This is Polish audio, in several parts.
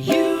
You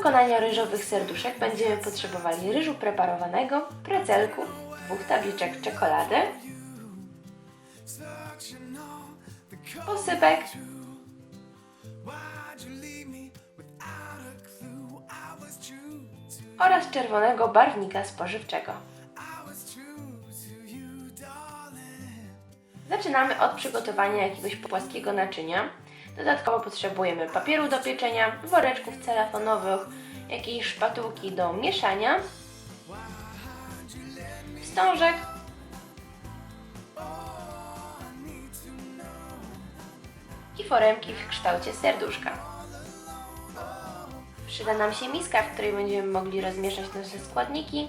wykonania ryżowych serduszek będziemy potrzebowali ryżu preparowanego, precelku, dwóch tabliczek czekolady, posypek, oraz czerwonego barwnika spożywczego. Zaczynamy od przygotowania jakiegoś płaskiego naczynia. Dodatkowo potrzebujemy papieru do pieczenia, woreczków celafonowych, jakiejś szpatułki do mieszania, wstążek i foremki w kształcie serduszka. Przyda nam się miska, w której będziemy mogli rozmieszać nasze składniki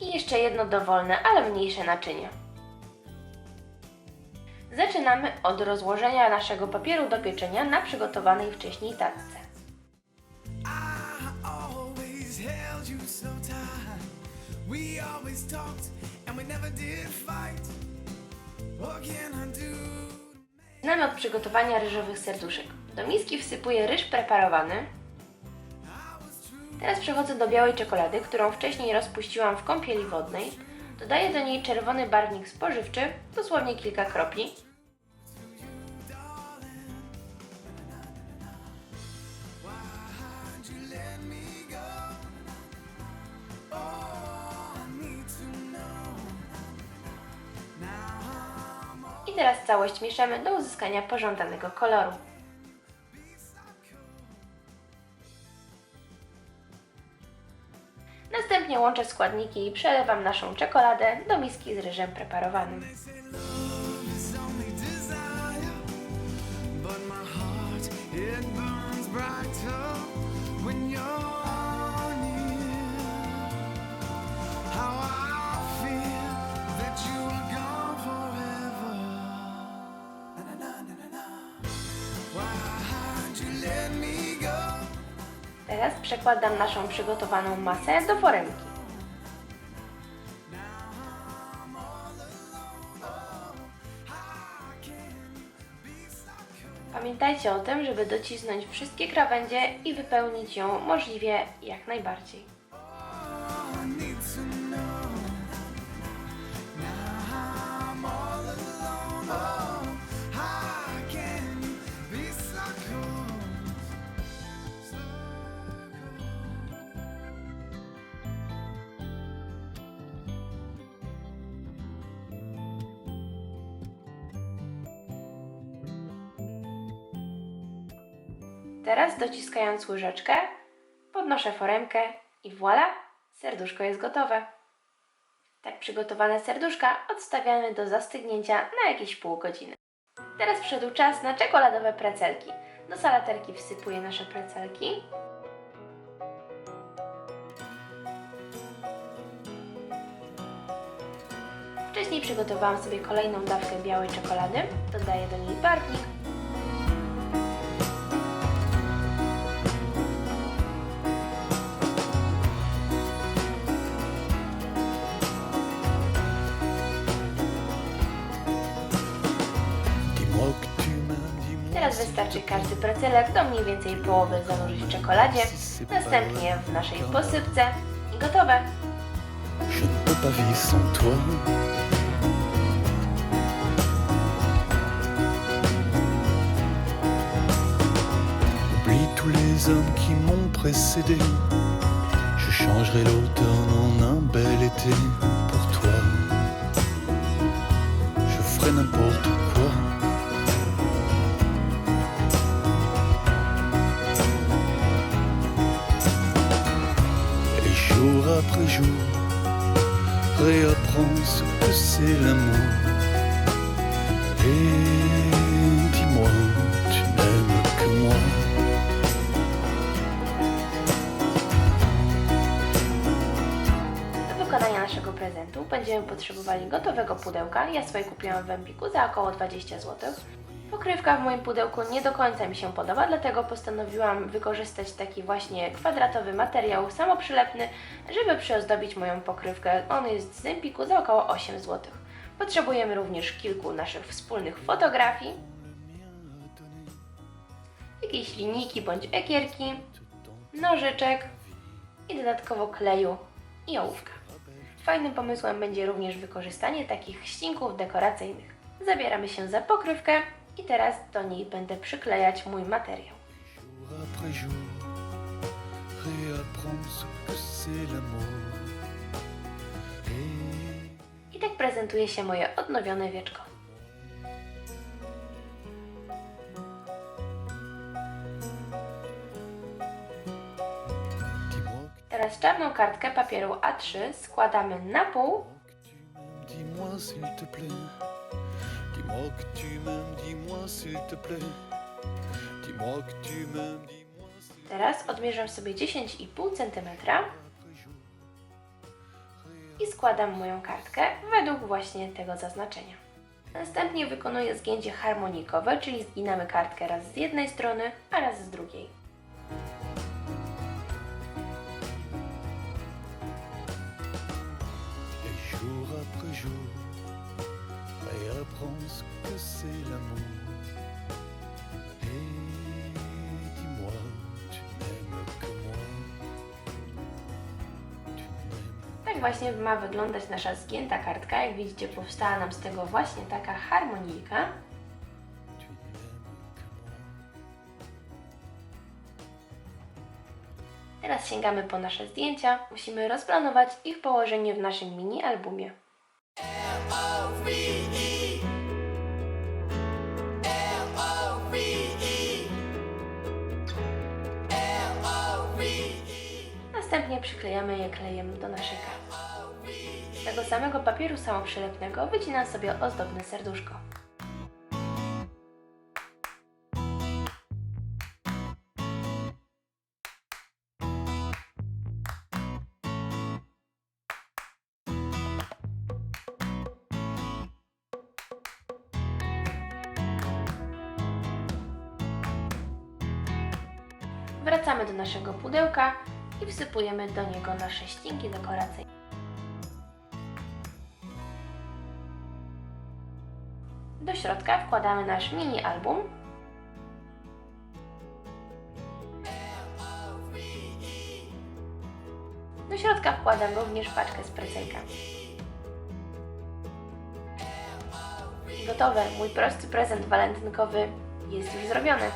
i jeszcze jedno dowolne, ale mniejsze naczynie. Zaczynamy od rozłożenia naszego papieru do pieczenia na przygotowanej wcześniej tacce. Zaczynamy od przygotowania ryżowych serduszek. Do miski wsypuję ryż preparowany. Teraz przechodzę do białej czekolady, którą wcześniej rozpuściłam w kąpieli wodnej. Dodaję do niej czerwony barwnik spożywczy, dosłownie kilka kropli. Teraz całość mieszamy do uzyskania pożądanego koloru. Następnie łączę składniki i przelewam naszą czekoladę do miski z ryżem preparowanym. Teraz przekładam naszą przygotowaną masę do foremki. Pamiętajcie o tym, żeby docisnąć wszystkie krawędzie i wypełnić ją możliwie jak najbardziej. Teraz dociskając łyżeczkę, podnoszę foremkę i voilà, serduszko jest gotowe. Tak przygotowane serduszka odstawiamy do zastygnięcia na jakieś pół godziny. Teraz przyszedł czas na czekoladowe precelki. Do salaterki wsypuję nasze precelki. Wcześniej przygotowałam sobie kolejną dawkę białej czekolady. Dodaję do niej barwnik. Wystarczy każdy procelek do mniej więcej połowy zanurzyć w czekoladzie, następnie w naszej posypce i gotowe. Je ne peux pas vivre sans toi. Oublie tous les hommes qui m'ont précédé. Je changerai l'automne en un bel été pour toi. Je ferai n'importe jour après jour, réapprends ce que c'est l'amour. Et dis-moi, tu n'aimes que moi. Do wykonania naszego prezentu będziemy potrzebowali gotowego pudełka. Ja swoje kupiłam w Empiku za około 20 zł. Pokrywka w moim pudełku nie do końca mi się podoba, dlatego postanowiłam wykorzystać taki właśnie kwadratowy materiał samoprzylepny, żeby przyozdobić moją pokrywkę. On jest z Empiku za około 8 zł. Potrzebujemy również kilku naszych wspólnych fotografii, jakiejś linijki bądź ekierki, nożyczek i dodatkowo kleju i ołówka. Fajnym pomysłem będzie również wykorzystanie takich ścinków dekoracyjnych. Zabieramy się za pokrywkę i teraz do niej będę przyklejać mój materiał. I tak prezentuje się moje odnowione wieczko. Teraz czarną kartkę papieru A3 składamy na pół tu m'aimes, dis-moi s'il te plaît. Dis-moi que tu m'aimes, dis-moi s'il te plaît. Dis-moi que tu m'aimes, dis-moi Teraz odmierzam sobie 10,5 cm i składam moją kartkę według właśnie tego zaznaczenia. Następnie wykonuję zgięcie harmonikowe, czyli zginamy kartkę raz z jednej strony, a raz z drugiej. Jour après jour, réapprends ce que c'est l'amour. Et dis-moi, tu n'aimes que moi. Tu n'aimes Tak właśnie ma wyglądać nasza zgięta kartka. Jak widzicie, powstała nam z tego właśnie taka harmonijka. tu n'aimes que moi. Teraz sięgamy po nasze zdjęcia. Musimy rozplanować ich położenie w naszym mini albumie. Następnie przyklejamy je klejem do naszej karty. Z tego samego papieru samoprzylepnego wycinam sobie ozdobne serduszko. Wracamy do naszego pudełka i wsypujemy do niego nasze ścinki dekoracyjne. Do środka wkładamy nasz mini album. Do środka wkładam również paczkę z precejkami. Gotowe, mój prosty prezent walentynkowy jest już zrobiony.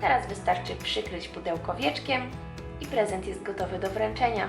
Teraz wystarczy przykryć pudełko wieczkiem i prezent jest gotowy do wręczenia.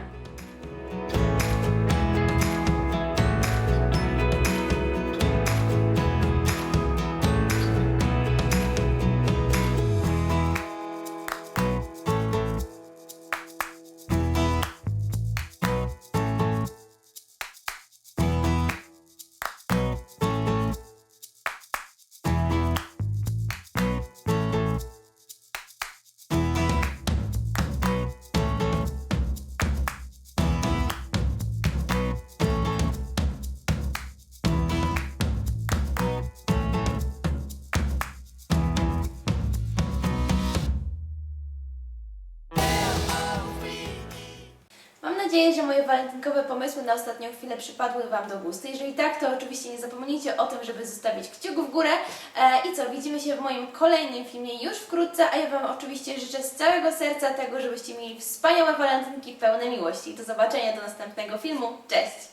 Nadzieję, że moje walentynkowe pomysły na ostatnią chwilę przypadły Wam do gustu. Jeżeli tak, to oczywiście nie zapomnijcie o tym, żeby zostawić kciuk w górę. E, I co, widzimy się w moim kolejnym filmie już wkrótce, a ja Wam oczywiście życzę z całego serca tego, żebyście mieli wspaniałe walentynki pełne miłości. Do zobaczenia do następnego filmu. Cześć!